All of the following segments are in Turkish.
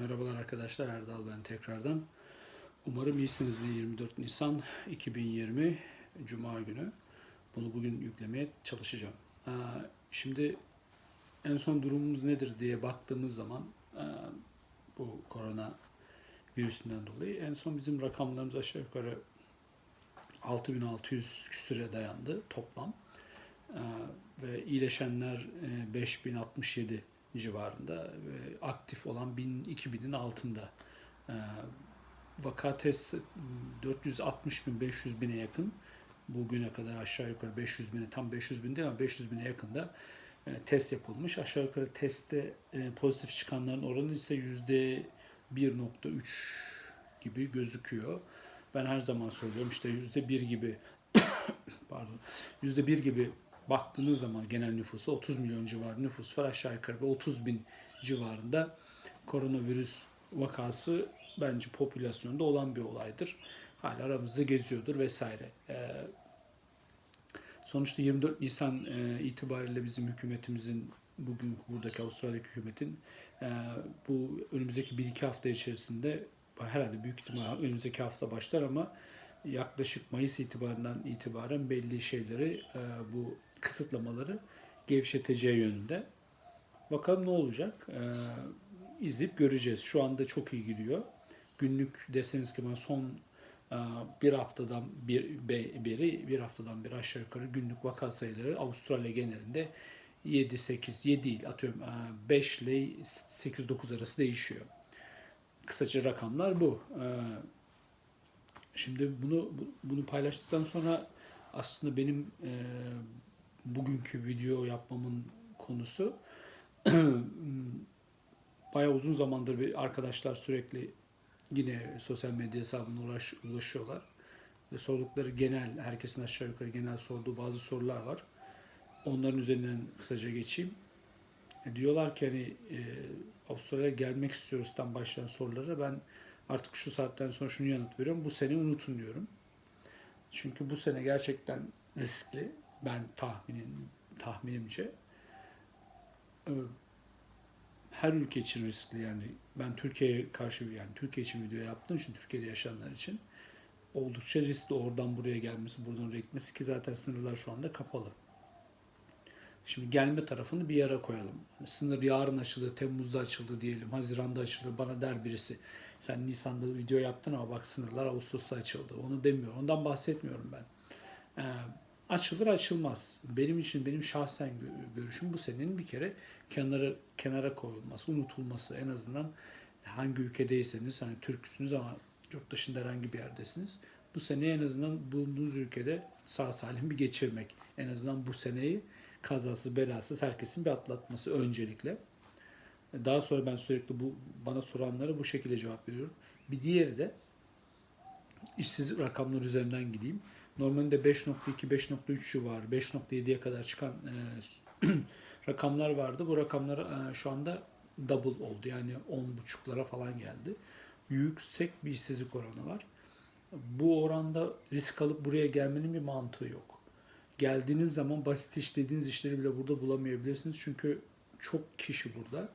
Merhabalar arkadaşlar Erdal ben tekrardan. Umarım iyisinizdir 24 Nisan 2020 Cuma günü. Bunu bugün yüklemeye çalışacağım. Ee, Şimdi en son durumumuz nedir diye baktığımız zaman e, bu korona virüsünden dolayı en son bizim rakamlarımız aşağı yukarı 6600 küsüre dayandı toplam. Ee, Ve iyileşenler e, 5067 civarında ve aktif olan 1000 2000'in altında. Ee, Vaka test 460 bin 500 bine yakın bugüne kadar aşağı yukarı 500 bine tam 500 bin değil ama 500 bine yakında e, test yapılmış. Aşağı yukarı testte e, pozitif çıkanların oranı ise yüzde 1.3 gibi gözüküyor. Ben her zaman söylüyorum işte yüzde 1 gibi pardon yüzde 1 gibi baktığınız zaman genel nüfusu 30 milyon civarı nüfus var aşağı yukarı bir 30 bin civarında koronavirüs vakası bence popülasyonda olan bir olaydır. Hala aramızda geziyordur vesaire. Ee, sonuçta 24 Nisan e, itibariyle bizim hükümetimizin bugün buradaki Avustralya'daki hükümetin e, bu önümüzdeki 1-2 hafta içerisinde herhalde büyük ihtimal önümüzdeki hafta başlar ama yaklaşık Mayıs itibarinden itibaren belli şeyleri e, bu kısıtlamaları gevşeteceği yönünde. Bakalım ne olacak? Ee, izleyip göreceğiz. Şu anda çok iyi gidiyor. Günlük deseniz ki ben son e, bir haftadan bir be- beri bir haftadan bir aşağı yukarı günlük vaka sayıları Avustralya genelinde 7 8 7 değil atıyorum e, 5 ile 8 9 arası değişiyor. Kısaca rakamlar bu. Şimdi bunu bu- bunu paylaştıktan sonra aslında benim e, bugünkü video yapmamın konusu bayağı uzun zamandır bir arkadaşlar sürekli yine sosyal medya hesabına ulaş, ulaşıyorlar. Ve sordukları genel, herkesin aşağı yukarı genel sorduğu bazı sorular var. Onların üzerinden kısaca geçeyim. E, diyorlar ki hani e, Avustralya'ya gelmek istiyoruzdan başlayan sorulara ben artık şu saatten sonra şunu yanıt veriyorum. Bu sene unutun diyorum. Çünkü bu sene gerçekten riskli. Ben tahminim tahminimce. Ee, Her ülke için riskli yani. Ben Türkiye'ye karşı yani Türkiye için video yaptığım için Türkiye'de yaşayanlar için oldukça riskli oradan buraya gelmesi, buradan oraya gitmesi ki zaten sınırlar şu anda kapalı. Şimdi gelme tarafını bir yere koyalım. Hani sınır yarın açıldı, Temmuz'da açıldı diyelim, Haziran'da açılır. Bana der birisi, sen Nisan'da video yaptın ama bak sınırlar Ağustos'ta açıldı. Onu demiyorum, ondan bahsetmiyorum ben. Ee, açılır açılmaz. Benim için, benim şahsen gö- görüşüm bu senenin bir kere kenara kenara koyulması, unutulması. En azından hangi ülkedeyseniz, hani Türksünüz ama yurt dışında herhangi bir yerdesiniz. Bu seneyi en azından bulunduğunuz ülkede sağ salim bir geçirmek. En azından bu seneyi kazasız belasız herkesin bir atlatması öncelikle. Daha sonra ben sürekli bu bana soranlara bu şekilde cevap veriyorum. Bir diğeri de işsiz rakamlar üzerinden gideyim. Normalde 5.2 5.3 civarı 5.7'ye kadar çıkan e, rakamlar vardı. Bu rakamlar e, şu anda double oldu. Yani 10.5'lara falan geldi. Yüksek bir işsizlik oranı var. Bu oranda risk alıp buraya gelmenin bir mantığı yok geldiğiniz zaman basit işlediğiniz işleri bile burada bulamayabilirsiniz. Çünkü çok kişi burada.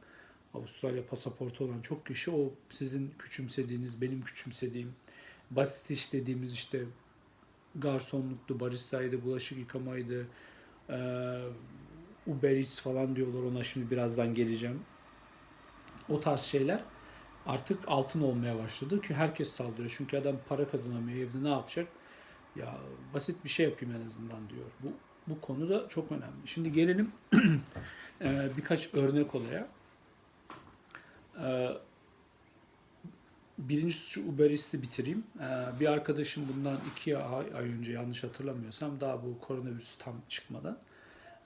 Avustralya pasaportu olan çok kişi o sizin küçümsediğiniz, benim küçümsediğim basit iş dediğimiz işte garsonluktu, baristaydı, bulaşık yıkamaydı, eee, Uber Eats falan diyorlar ona şimdi birazdan geleceğim. O tarz şeyler artık altın olmaya başladı ki herkes saldırıyor. Çünkü adam para kazanamıyor, evde ne yapacak? Ya basit bir şey yapayım en azından diyor. Bu bu konu da çok önemli. Şimdi gelelim eee, birkaç örnek olaya. Eee, Birincisi şu Uber Eats'i bitireyim. Eee, Bir arkadaşım bundan iki ay, ay önce yanlış hatırlamıyorsam daha bu koronavirüs tam çıkmadan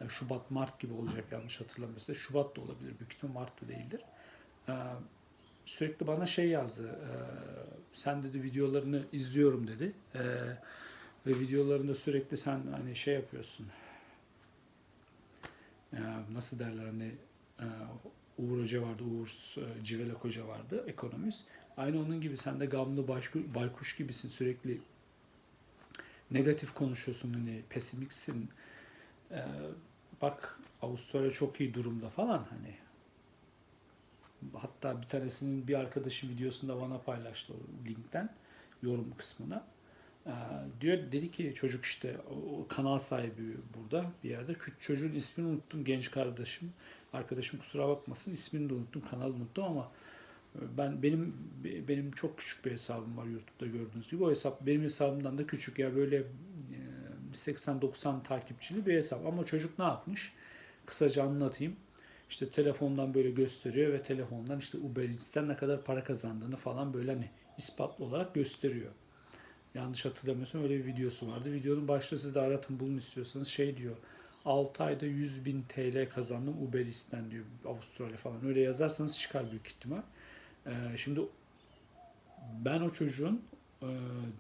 e, Şubat Mart gibi olacak yanlış hatırlamıyorsam. Şubat da olabilir büyük ihtimal Mart da değildir. Sürekli bana şey yazdı. eee, Sen dedi videolarını izliyorum dedi. Eee, ve videolarında sürekli sen hani şey yapıyorsun. Ya nasıl derler hani e, Uğur Hoca vardı, Uğur e, Civelek Hoca vardı, ekonomist. Aynı onun gibi sen de gamlı baykuş gibisin sürekli negatif konuşuyorsun hani pesimistsin. E, bak Avustralya çok iyi durumda falan hani. Hatta bir tanesinin bir arkadaşın videosunda bana paylaştı o linkten yorum kısmına. Ee, diyor dedi ki çocuk işte o, kanal sahibi burada bir yerde. Küçük çocuğun ismini unuttum genç kardeşim. Arkadaşım kusura bakmasın ismini de unuttum kanalı unuttum ama e, ben benim be- benim çok küçük bir hesabım var YouTube'da gördüğünüz gibi. O hesap benim hesabımdan da küçük ya böyle e, 80-90 takipçili bir hesap. Ama çocuk ne yapmış? Kısaca anlatayım. İşte telefondan böyle gösteriyor ve telefondan işte Uber Eats'ten ne kadar para kazandığını falan böyle hani ispatlı olarak gösteriyor. Yanlış hatırlamıyorsam öyle bir videosu vardı. Videonun başlığı siz de aratın bulun istiyorsanız şey diyor. 6 ayda 100 bin TL kazandım Uber diyor Avustralya falan. Öyle yazarsanız çıkar büyük ihtimal. Ee, şimdi ben o çocuğun e,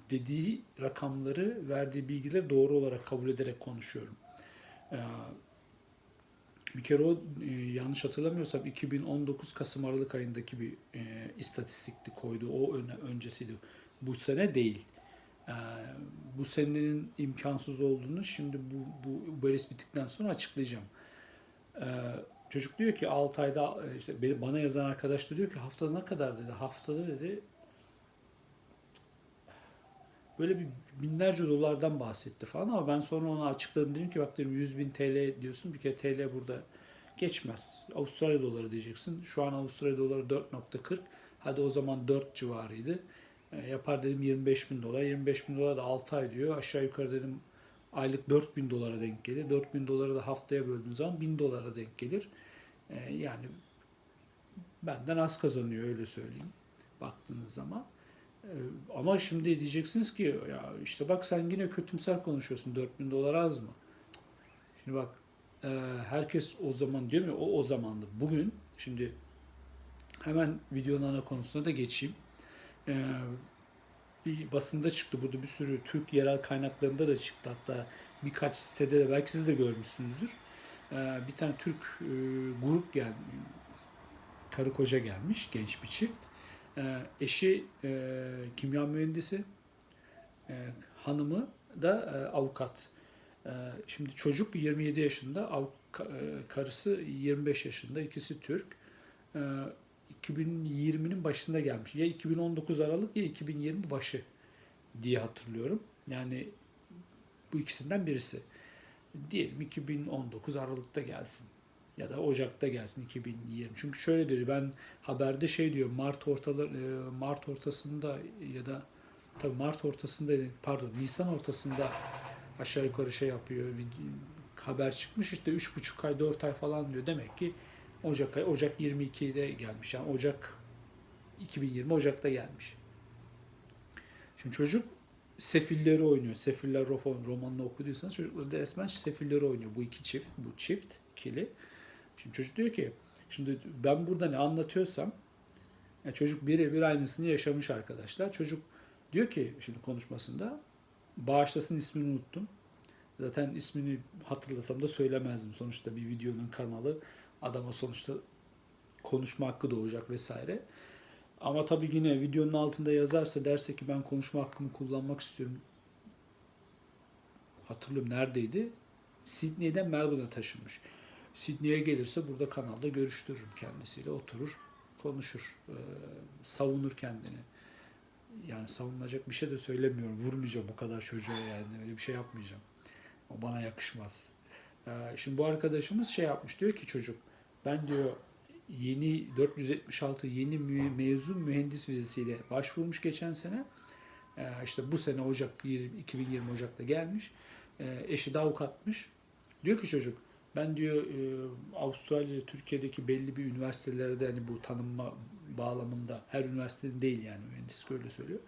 dediği rakamları, verdiği bilgileri doğru olarak kabul ederek konuşuyorum. Ee, bir kere o e, yanlış hatırlamıyorsam 2019 Kasım Aralık ayındaki bir e, istatistikti koydu. O öne, öncesiydi. Bu sene değil. Ee, bu senenin imkansız olduğunu şimdi bu, bu Uber Eats bittikten sonra açıklayacağım. Ee, çocuk diyor ki 6 ayda e, işte bana yazan arkadaş da diyor ki haftada ne kadar dedi. Haftada dedi böyle bir binlerce dolardan bahsetti falan ama ben sonra ona açıkladım dedim ki bak dedim 100 bin TL diyorsun bir kere TL burada geçmez. Avustralya doları diyeceksin. Şu an Avustralya doları 4.40. Hadi o zaman 4 civarıydı. E, yapar dedim 25 bin dolar. 25 bin dolar da 6 ay diyor. Aşağı yukarı dedim aylık 4 bin dolara denk gelir. 4 bin doları da haftaya böldüğün zaman 1000 dolara denk gelir. E, yani benden az kazanıyor öyle söyleyeyim. Baktığınız zaman. E, ama şimdi diyeceksiniz ki ya işte bak sen yine kötümser konuşuyorsun. 4000 dolar az mı? Şimdi bak herkes o zaman diyor mu? O o zamandı. Bugün şimdi hemen videonun ana konusuna da geçeyim. E, basında çıktı. Burada bir sürü Türk yerel kaynaklarında da çıktı. Hatta birkaç sitede de belki siz de görmüşsünüzdür. E, bir tane Türk e, grup geldi. Karı koca gelmiş. Genç bir çift. E, eşi e, kimya mühendisi. E, hanımı da e, avukat. E, şimdi çocuk 27 yaşında, av- e, karısı 25 yaşında. İkisi Türk. E, 2020'nin başında gelmiş. Ya 2019 Aralık ya 2020 başı diye hatırlıyorum. Yani bu ikisinden birisi. Diyelim 2019 Aralık'ta gelsin ya da Ocak'ta gelsin 2020. Çünkü şöyle diyor ben haberde şey diyor Mart ortalar e, Mart ortasında ya da tabii Mart ortasında pardon Nisan ortasında aşağı yukarı şey yapıyor haber çıkmış işte 3,5 ay 4 ay falan diyor. Demek ki Ocak ay Ocak 22'de gelmiş. Yani Ocak 2020 Ocak'ta gelmiş. Şimdi çocuk Sefilleri oynuyor. Sefiller Rofon romanını okuduysanız çocuklar da resmen Sefilleri oynuyor. Bu iki çift, bu çift ikili. Şimdi çocuk diyor ki şimdi ben burada ne anlatıyorsam ya çocuk birebir aynısını yaşamış arkadaşlar. Çocuk diyor ki şimdi konuşmasında bağışlasın ismini unuttum. Zaten ismini hatırlasam da söylemezdim. Sonuçta bir videonun kanalı adama sonuçta konuşma hakkı doğacak vesaire. Ama tabii yine videonun altında yazarsa derse ki ben konuşma hakkımı kullanmak istiyorum. Hatırlıyorum neredeydi? Sydney'den Melbourne'a taşınmış. Sydney'e gelirse burada kanalda görüştürürüm kendisiyle. Oturur, konuşur, e, savunur kendini. Yani savunulacak bir şey de söylemiyorum. Vurmayacağım o kadar çocuğa yani. Öyle bir şey yapmayacağım. O bana yakışmaz. E, şimdi bu arkadaşımız şey yapmış. Diyor ki çocuk ben diyor yeni 476 yeni mezun mühendis vizesiyle başvurmuş geçen sene. E, işte bu sene Ocak 20 2020 Ocak'ta gelmiş. E, eşi de avukatmış. Diyor ki çocuk ben diyor e, Avustralya, Türkiye'deki belli bir üniversitelerde hani bu tanınma bağlamında her üniversitenin değil yani mühendislik öyle söylüyor.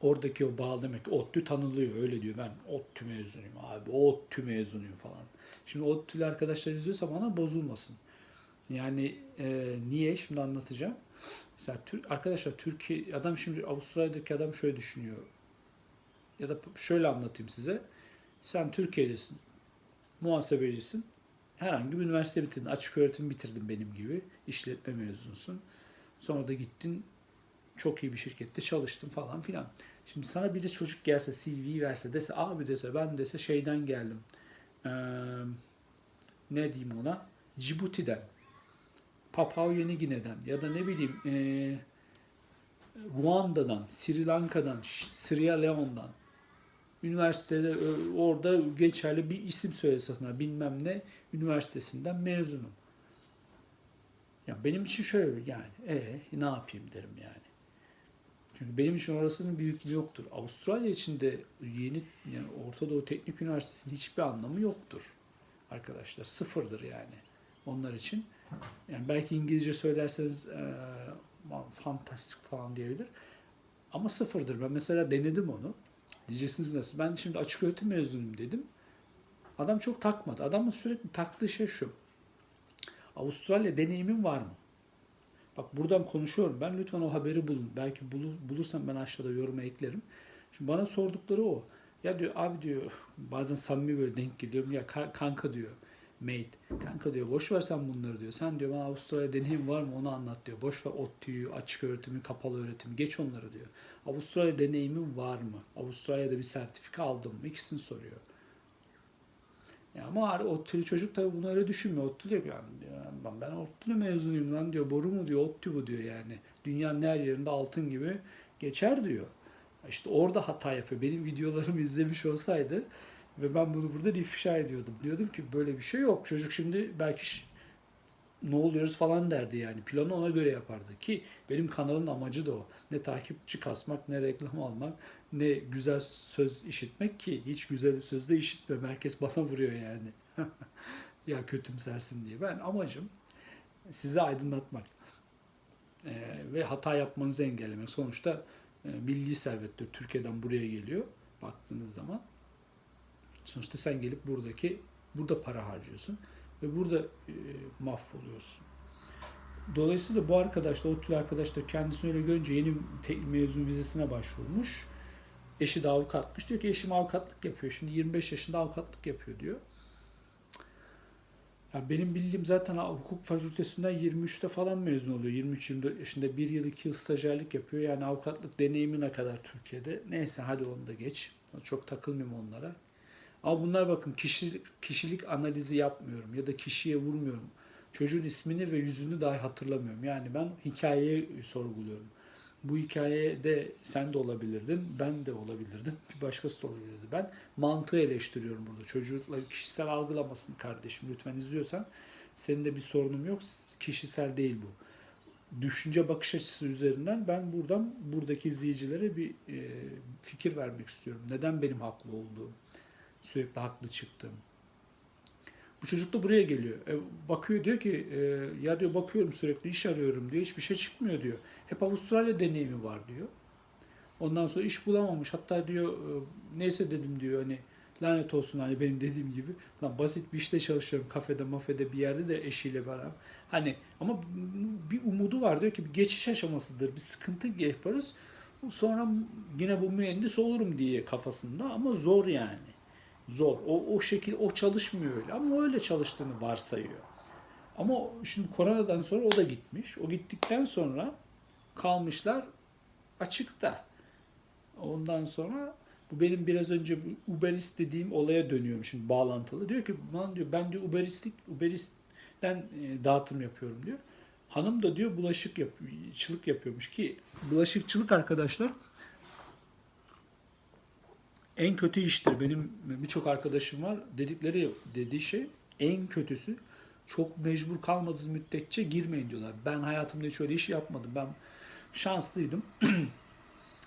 Oradaki o bağ demek ki ODTÜ tanınıyor öyle diyor. Ben ODTÜ mezunuyum abi ODTÜ mezunuyum falan. Şimdi ODTÜ'lü arkadaşlar izliyorsa bana bozulmasın. Yani e, niye şimdi anlatacağım. Mesela Tür- arkadaşlar Türkiye adam şimdi Avustralya'daki adam şöyle düşünüyor. Ya da şöyle anlatayım size. Sen Türkiye'desin. Muhasebecisin. Herhangi bir üniversite bitirdin. Açık öğretim bitirdin benim gibi. işletme mezunusun. Sonra da gittin çok iyi bir şirkette çalıştın falan filan. Şimdi sana bir de çocuk gelse CV verse dese abi dese ben dese şeyden geldim. Ee, ne diyeyim ona? Cibuti'den. Papua Yeni Gine'den ya da ne bileyim e, Ruanda'dan, Sri Lanka'dan, Sierra Leone'dan üniversitede ö- orada geçerli bir isim söylesene bilmem ne üniversitesinden mezunum. Ya benim için şöyle yani e ne yapayım derim yani. Çünkü benim için orasının büyüklüğü yoktur. Avustralya için de yeni yani Orta Doğu Teknik Üniversitesi'nin hiçbir anlamı yoktur arkadaşlar. Sıfırdır yani onlar için. Yani belki İngilizce söylerseniz e, fantastik falan diyebilir. Ama sıfırdır. Ben mesela denedim onu. Diyeceksiniz nasıl? Ben şimdi açık öğretim mezunuyum dedim. Adam çok takmadı. Adamın sürekli taktığı şey şu. Avustralya deneyimin var mı? Bak buradan konuşuyorum. Ben lütfen o haberi bulun. Belki bulur, bulursam ben aşağıda yoruma eklerim. Şimdi bana sordukları o. Ya diyor abi diyor bazen samimi böyle denk geliyorum. Ya ka- kanka diyor mate. Kanka diyor boş ver sen bunları diyor. Sen diyor bana Avustralya deneyim var mı onu anlat diyor. Boş ver ODTÜ'yü, açık öğretimi, kapalı öğretimi geç onları diyor. Avustralya deneyimin var mı? Avustralya'da bir sertifika aldın mı? İkisini soruyor. Ya ama ODTÜ'lü çocuk tabii bunu öyle düşünmüyor. ODTÜ diyor yani diyor, ben, ODTÜ'lü mezunuyum lan diyor. Boru mu diyor, ODTÜ bu diyor yani. Dünyanın her yerinde altın gibi geçer diyor. İşte orada hata yapıyor. Benim videolarımı izlemiş olsaydı ve ben bunu burada ifşa ediyordum. Diyordum ki böyle bir şey yok. Çocuk şimdi belki ne oluyoruz falan derdi yani. Planı ona göre yapardı ki benim kanalın amacı da o. Ne takipçi kasmak, ne reklam almak, ne güzel söz işitmek ki hiç güzel söz de işitmem. Herkes bana vuruyor yani. ya kötümsersin diye. Ben amacım sizi aydınlatmak. Ee, ve hata yapmanızı engellemek. Sonuçta e, milli servettir. Türkiye'den buraya geliyor baktığınız zaman. Sonuçta sen gelip buradaki burada para harcıyorsun ve burada e, mahvoluyorsun. Dolayısıyla bu arkadaş da o tür arkadaş da kendisini öyle görünce yeni mezun vizesine başvurmuş. Eşi de avukatmış. Diyor ki eşim avukatlık yapıyor. Şimdi 25 yaşında avukatlık yapıyor diyor. Ya benim bildiğim zaten hukuk fakültesinden 23'te falan mezun oluyor. 23-24 yaşında bir yıl iki yıl stajyerlik yapıyor. Yani avukatlık deneyimi ne kadar Türkiye'de. Neyse hadi onu da geç. Çok takılmayayım onlara. Ama bunlar bakın kişilik, kişilik analizi yapmıyorum ya da kişiye vurmuyorum. Çocuğun ismini ve yüzünü dahi hatırlamıyorum. Yani ben hikayeyi sorguluyorum. Bu hikayede sen de olabilirdin, ben de olabilirdim, bir başkası da olabilirdi. Ben mantığı eleştiriyorum burada. Çocukla kişisel algılamasın kardeşim. Lütfen izliyorsan senin de bir sorunum yok. Kişisel değil bu. Düşünce bakış açısı üzerinden ben buradan buradaki izleyicilere bir e, fikir vermek istiyorum. Neden benim haklı olduğum, sürekli haklı çıktığım. Bu çocuk da buraya geliyor. E, bakıyor diyor ki e, ya diyor bakıyorum sürekli iş arıyorum diyor. Hiçbir şey çıkmıyor diyor. Hep Avustralya deneyimi var diyor. Ondan sonra iş bulamamış. Hatta diyor e, neyse dedim diyor hani lanet olsun hani benim dediğim gibi. Lan basit bir işte çalışıyorum kafede mafede bir yerde de eşiyle beraber. Hani ama bir umudu var diyor ki bir geçiş aşamasıdır. Bir sıkıntı yaparız. Sonra yine bu mühendis olurum diye kafasında ama zor yani. Zor. O, o şekil o çalışmıyor öyle ama öyle çalıştığını varsayıyor. Ama şimdi koronadan sonra o da gitmiş. O gittikten sonra kalmışlar açıkta. Ondan sonra bu benim biraz önce bu Uberist dediğim olaya dönüyorum şimdi bağlantılı. Diyor ki lan diyor ben diyor Uberistlik Uberist'ten e, dağıtım yapıyorum diyor. Hanım da diyor bulaşık yap, çılık yapıyormuş ki bulaşıkçılık arkadaşlar en kötü iştir. Benim birçok arkadaşım var. Dedikleri dediği şey en kötüsü çok mecbur kalmadığınız müddetçe girmeyin diyorlar. Ben hayatımda hiç öyle iş yapmadım. Ben şanslıydım.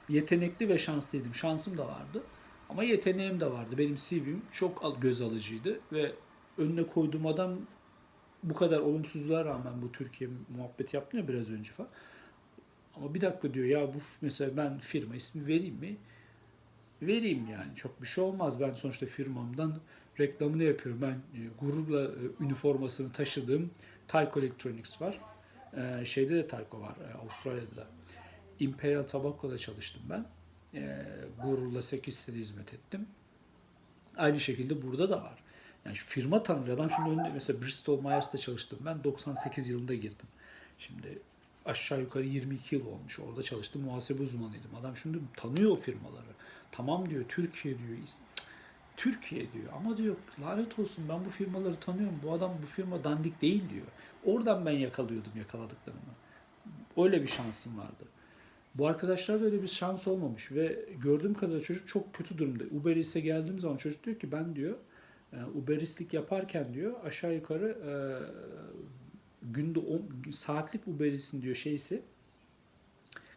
Yetenekli ve şanslıydım. Şansım da vardı. Ama yeteneğim de vardı. Benim CV'm çok göz alıcıydı ve önüne koyduğum adam bu kadar olumsuzluğa rağmen bu Türkiye muhabbeti yaptım ya biraz önce falan. Ama bir dakika diyor ya bu mesela ben firma ismi vereyim mi? Vereyim yani. Çok bir şey olmaz. Ben sonuçta firmamdan reklamını yapıyorum. Ben e, gururla e, üniformasını taşıdığım Tyco Electronics var. E, şeyde de Tyco var. e, Avustralya'da da. Imperial Tobacco'da çalıştım ben. E, gururla 8 sene hizmet ettim. Aynı şekilde burada da var. Yani şu firma tanıyor. Adam şimdi önünde mesela Bristol Myers'ta çalıştım. Ben 98 yılında girdim. Şimdi aşağı yukarı 22 yıl olmuş. Orada çalıştım. Muhasebe uzmanıydım. Adam şimdi tanıyor o firmaları. Tamam diyor Türkiye diyor. Türkiye diyor. Ama diyor lanet olsun ben bu firmaları tanıyorum. Bu adam bu firma dandik değil diyor. Oradan ben yakalıyordum yakaladıklarımı. Öyle bir şansım vardı. Bu arkadaşlar da öyle bir şans olmamış ve gördüğüm kadarıyla çocuk çok kötü durumda. Uber Eats'e geldiğim zaman çocuk diyor ki ben diyor e, Uber Eats'lik yaparken diyor aşağı yukarı e, günde 10 saatlik Uber Eats'in diyor şeysi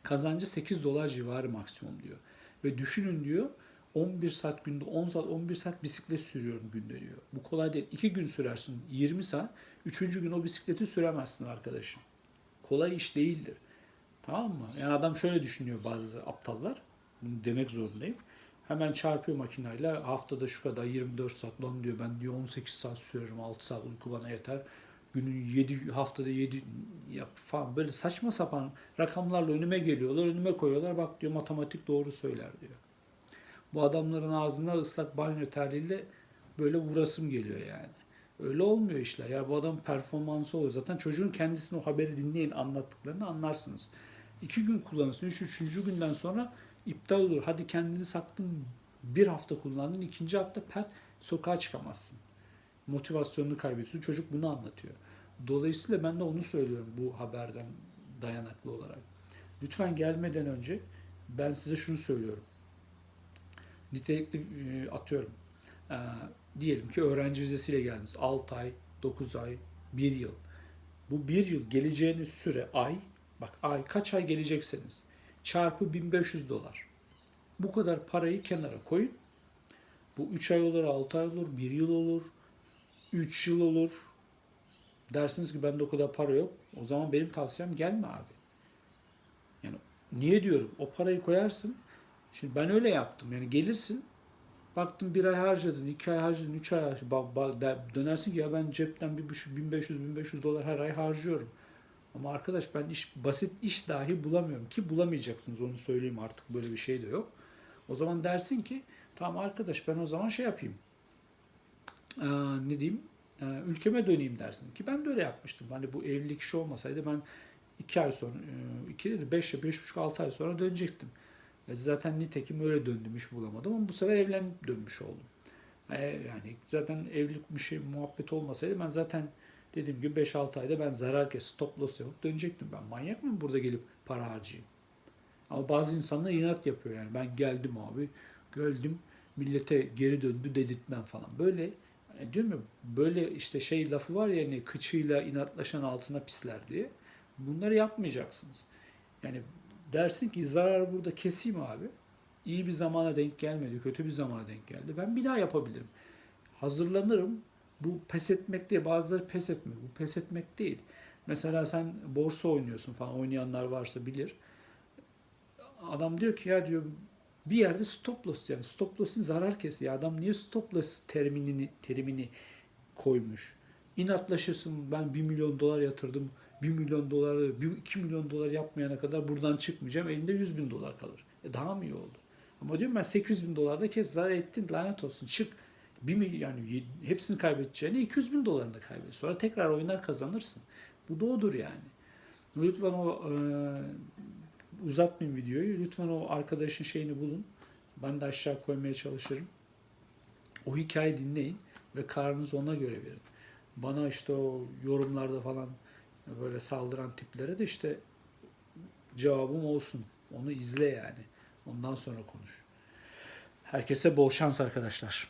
kazancı 8 dolar civarı maksimum diyor. Ve düşünün diyor 11 saat günde 10 saat 11 saat bisiklet sürüyorum günde diyor. Bu kolay değil. 2 gün sürersin 20 saat. 3. gün o bisikleti süremezsin arkadaşım. Kolay iş değildir. Tamam mı? Yani adam şöyle düşünüyor bazı aptallar. Bunu demek zorundayım. Hemen çarpıyor makineyle haftada şu kadar 24 saat lan diyor ben diyor 18 saat sürerim 6 saat uyku bana yeter. Günün 7 haftada 7 yap falan böyle saçma sapan rakamlarla önüme geliyorlar önüme koyuyorlar bak diyor matematik doğru söyler diyor. Bu adamların ağzına ıslak banyo terliğiyle böyle vurasım geliyor yani. Öyle olmuyor işler. Ya bu adam performansı oluyor. Zaten çocuğun kendisini o haberi dinleyin anlattıklarını anlarsınız. İki gün kullanırsın. Üç, üçüncü günden sonra iptal olur. Hadi kendini sattın bir hafta kullandın. ikinci hafta per sokağa çıkamazsın. Motivasyonunu kaybediyorsun. Çocuk bunu anlatıyor. Dolayısıyla ben de onu söylüyorum bu haberden dayanaklı olarak. Lütfen gelmeden önce ben size şunu söylüyorum. Nitelikli e, atıyorum. E, diyelim ki öğrenci vizesiyle geldiniz. 6 ay, 9 ay, 1 yıl. Bu 1 yıl geleceğiniz süre ay, bak ay kaç ay gelecekseniz çarpı 1500 dolar. Bu kadar parayı kenara koyun. Bu 3 ay olur, 6 ay olur, 1 yıl olur, 3 yıl olur. Dersiniz ki bende o kadar para yok. O zaman benim tavsiyem gelme abi. Yani niye diyorum? O parayı koyarsın. Şimdi ben öyle yaptım. Yani gelirsin. Baktın bir ay harcadın, iki ay harcadın, üç ay harcadın. Bak, der- dönersin ki ya ben cepten bir buçuk, 1500-1500 dolar her ay harcıyorum. Ama arkadaş ben iş basit iş dahi bulamıyorum ki bulamayacaksınız onu söyleyeyim artık böyle bir şey de yok. O zaman dersin ki tamam arkadaş ben o zaman şey yapayım. Ee, ne diyeyim? Ee, ülkeme döneyim dersin ki ben de öyle yapmıştım. Hani bu evlilik işi olmasaydı ben iki ay sonra, e, iki değil de beş, beş buçuk, altı ay sonra dönecektim. E, Zaten nitekim öyle döndüm iş bulamadım ama bu sefer evlenip dönmüş oldum. E, Yani zaten evlilik bir şey muhabbet olmasaydı ben zaten dediğim gibi 5-6 ayda ben zarar kes stop loss yapıp dönecektim. Ben manyak mıyım burada gelip para harcayayım? Ama bazı insanlar inat yapıyor yani. Ben geldim abi, geldim millete geri döndü dedirtmem falan. Böyle e, diyorum ya böyle işte şey lafı var ya hani kıçıyla inatlaşan altına pisler diye. Bunları yapmayacaksınız. Yani dersin ki zararı burada keseyim abi. İyi bir zamana denk gelmedi, kötü bir zamana denk geldi. Ben bir daha yapabilirim. Hazırlanırım. Bu pes etmek değil. Bazıları pes etmiyor. Bu pes etmek değil. Mesela sen borsa oynuyorsun falan. Oynayanlar varsa bilir. Adam diyor ki ya diyor bir yerde stop loss yani stop loss'un zarar kesiyor. Adam niye stop loss terimini, terimini koymuş? İnatlaşırsın ben 1 milyon dolar yatırdım. 1 milyon dolar, 2 milyon dolar yapmayana kadar buradan çıkmayacağım. Elinde 100 bin dolar kalır. E daha mı iyi oldu? Ama diyorum ben 800 bin dolarda kes zarar ettin lanet olsun çık. 1 milyon yani hepsini kaybedeceğine 200 bin dolarını kaybet. Sonra tekrar oynar kazanırsın. Bu da odur yani. Lütfen o e, uzatmayayım videoyu. Lütfen o arkadaşın şeyini bulun. Ben de aşağı koymaya çalışırım. O hikayeyi dinleyin ve kararınızı ona göre verin. Bana işte o yorumlarda falan böyle saldıran tiplere de işte cevabım olsun. Onu izle yani. Ondan sonra konuş. Herkese bol şans arkadaşlar.